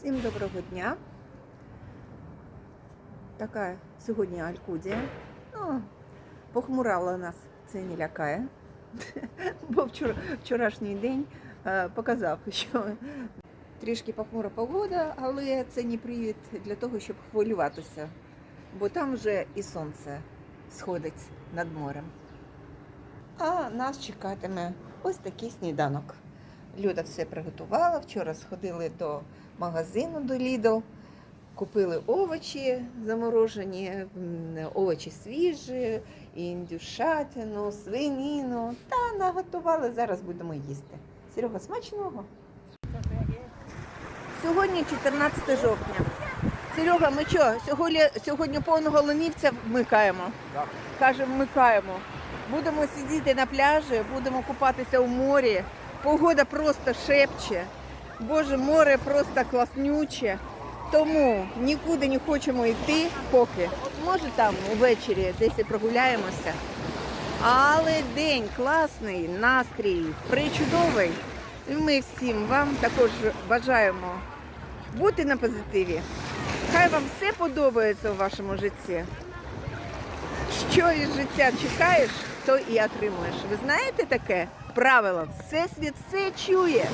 Всім доброго дня. Така сьогодні Алькудія. Ну, похмурала нас, це не лякає. Бо вчора, вчорашній день е, показав, що трішки похмура погода, але це не привід для того, щоб хвилюватися. Бо там вже і сонце сходить над морем. А нас чекатиме ось такий сніданок. Люда все приготувала. Вчора сходили до магазину до Lidl, купили овочі заморожені, овочі свіжі, індюшатину, свиніну та наготували. Зараз будемо їсти. Серега, смачного. Сьогодні 14 жовтня. Серега, ми що, сьогодні, сьогодні повного ленівця вмикаємо? Так. Каже, вмикаємо. Будемо сидіти на пляжі, будемо купатися у морі. Погода просто шепче. Боже, море просто класнюче. Тому нікуди не хочемо йти поки. Може там увечері десь і прогуляємося. Але день класний, настрій причудовий. І ми всім вам також бажаємо бути на позитиві. Хай вам все подобається у вашому житті. Що від життя чекаєш, то і отримуєш. Ви знаєте таке правило? Всесвіт все чує.